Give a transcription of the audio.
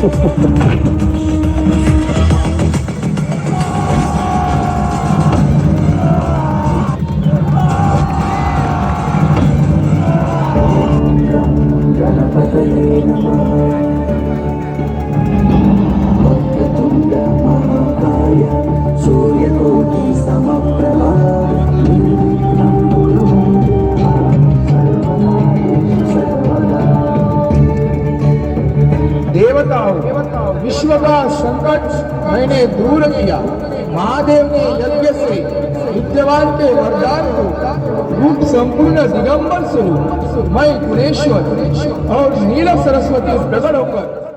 ハハハハ。देवताओं विश्व का संकट मैंने दूर किया। महादेव ने यज्ञ से विद्यमान के वरदान को रूप संपूर्ण दिगंबर स्वरूप, मैं गुणेश्वर और नील सरस्वती प्रकट होकर